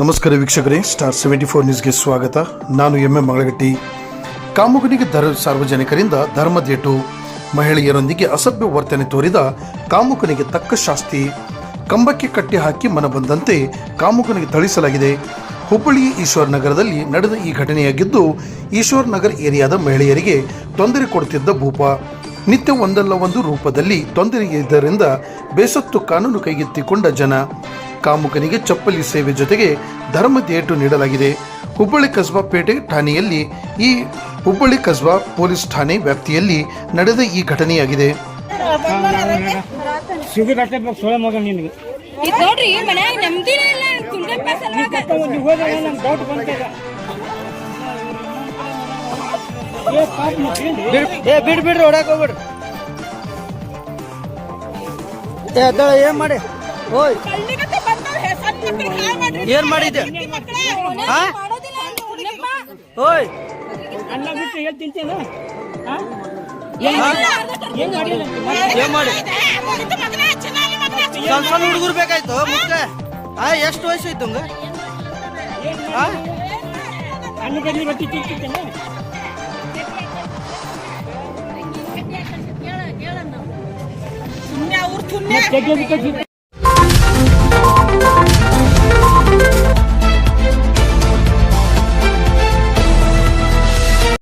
ನಮಸ್ಕಾರ ವೀಕ್ಷಕರೇ star seventy four ನ್ಯೂಸ್ಗೆ ಸ್ವಾಗತ. ನಾನು ಎಂ ಎಂ ಮಂಗಳಗಟ್ಟಿ. ಕಾಮುಕನಿಗೆ ಧರ್, ಸಾರ್ವಜನಿಕರಿಂದ ಧರ್ಮದೇಟು ಮಹಿಳೆಯರೊಂದಿಗೆ ಅಸಭ್ಯ ವರ್ತನೆ ತೋರಿದ ಕಾಮುಕನಿಗೆ ತಕ್ಕ ಶಾಸ್ತಿ. ಕಂಬಕ್ಕೆ ಕಟ್ಟಿ ಹಾಕಿ ಮನ ಬಂದಂತೆ ಕಾಮುಕನಿಗೆ ಥಳಿಸಲಾಗಿದೆ. ಹುಬ್ಬಳ್ಳಿ ಈಶ್ವರ್ ನಗರದಲ್ಲಿ ನಡೆದ ಈ ಘಟನೆಯಾಗಿದ್ದು, ಈಶ್ವರ್ ನಗರ್ ಏರಿಯಾದ ಮಹಿಳೆಯರಿಗೆ ತೊಂದರೆ ಕೊಡುತ್ತಿದ್ದ ಭೂಪ. ನಿತ್ಯ ಒಂದಲ್ಲ ಒಂದು ರೂಪದಲ್ಲಿ ತೊಂದರೆ ಇದ್ದರಿಂದ ಬೇಸತ್ತು ಕಾನೂನು ಕೈಗೆತ್ತಿಕೊಂಡ ಜನ. ಕಾಮುಕನಿಗೆ ಚಪ್ಪಲಿ ಸೇವೆ ಜೊತೆಗೆ ಧರ್ಮದೇಟು ನೀಡಲಾಗಿದೆ. ಹುಬ್ಬಳ್ಳಿ ಕಸ್ಬಾ ಪೇಟೆ ಠಾಣೆಯಲ್ಲಿ ಈ ಹುಬ್ಬಳ್ಳಿ ಕಸ್ಬಾ ಪೊಲೀಸ್ ಠಾಣೆ ವ್ಯಾಪ್ತಿಯಲ್ಲಿ ನಡೆದ ಈ ಘಟನೆಯಾಗಿದೆ. ಬಿಡ್ ಬಿಡ್ರಿ ಹೋಗ್ಬಿಡ್ರಿ. ಏನ್ ಮಾಡಿ? ಓಯ್. ಏನ್ ಮಾಡಿದ್ದೆ? ಈ ಮಕ್ಳೇ ಹಾ? ಮಾಡೋದಿಲ್ಲ ಅಂತ ಕುಂಡಪ್ಪ. ಓಯ್. ಅನ್ನ ಬಿಟ್ಟು ಹೇಳ್ ತಿಂತೇನ? ಏನ್ ಮಾಡಿ ಮುಗಿತು ಮಗನೇ, ಚಿನ್ನಾಲಿ ಮಗನೇ, ಸಣ್ಣ ಸಣ್ಣ ಹುಡುಗರು ಬೇಕಾಯ್ತು ಮತ್ತೆ ಆ ಎಷ್ಟು ವಯಸ್ಸು ಆಯ್ತು ಹಂಗ ರೊಟ್ಟಿ ಅವ್ರ್ ತೆಗೆದು